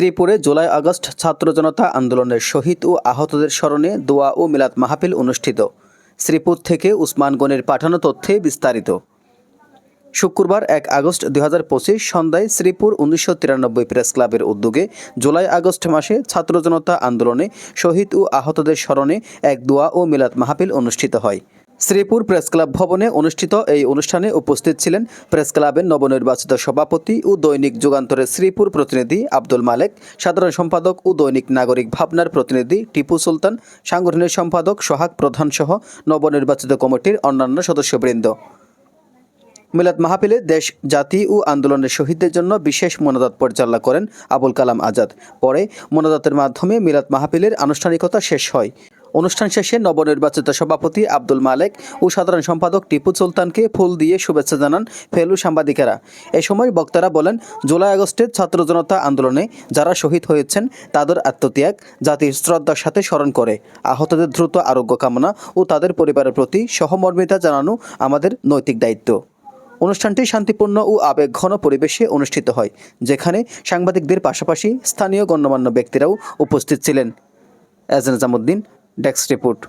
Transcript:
শ্রীপুরে July August ছাত্র জনতা আন্দোলনের শহীদ ও আহতদের স্মরণে দোয়া ও মিলাদ মাহফিল অনুষ্ঠিত। শ্রীপুর থেকে উসমান গনির পাঠানো তথ্যে বিস্তারিত। শুক্রবার এক আগস্ট দু হাজার পঁচিশ সন্ধ্যায় শ্রীপুর উনিশশো তিরানব্বই প্রেস ক্লাবের উদ্যোগে জুলাই আগস্ট মাসে ছাত্র জনতা আন্দোলনে শহীদ ও আহতদের স্মরণে এক দোয়া ও মিলাদ মাহফিল অনুষ্ঠিত হয়। শ্রীপুর প্রেস ক্লাব ভবনে অনুষ্ঠিত এই অনুষ্ঠানে উপস্থিত ছিলেন প্রেস ক্লাবের নবনির্বাচিত সভাপতি ও দৈনিক যুগান্তরের শ্রীপুর প্রতিনিধি আব্দুল মালেক, সাধারণ সম্পাদক ও দৈনিক নাগরিক ভাবনার প্রতিনিধি টিপু সুলতান, সাংগঠনিক সম্পাদক সোহাগ প্রধান সহ নবনির্বাচিত কমিটির অন্যান্য সদস্যবৃন্দ। মিলাদ মাহফিলে দেশ, জাতি ও আন্দোলনের শহীদদের জন্য বিশেষ মোনাজাত পরিচালনা করেন আবুল কালাম আজাদ। পরে মোনাজাতের মাধ্যমে মিলাদ মাহফিলের আনুষ্ঠানিকতা শেষ হয়। অনুষ্ঠান শেষে নবনির্বাচিত সভাপতি আব্দুল মালেক ও সাধারণ সম্পাদক টিপু সুলতানকে ফুল দিয়ে শুভেচ্ছা জানান ফেলু সাংবাদিকেরা। এ সময় বক্তারা বলেন, জুলাই আগস্টের ছাত্র জনতা আন্দোলনে যারা শহীদ হয়েছেন, তাদের আত্মত্যাগ, জাতির শ্রদ্ধার সাথে স্মরণ করে। আহতদের দ্রুত আরোগ্য কামনা ও তাদের পরিবারের প্রতি সহমর্মিতা জানানো আমাদের নৈতিক দায়িত্ব। অনুষ্ঠানটি শান্তিপূর্ণ ও আবেগঘন পরিবেশে অনুষ্ঠিত হয়, যেখানে সাংবাদিকদের পাশাপাশি স্থানীয় গণ্যমান্য ব্যক্তিরাও উপস্থিত ছিলেন। এজ নিজামুদ্দিন ডেস্ক রিপোর্ট।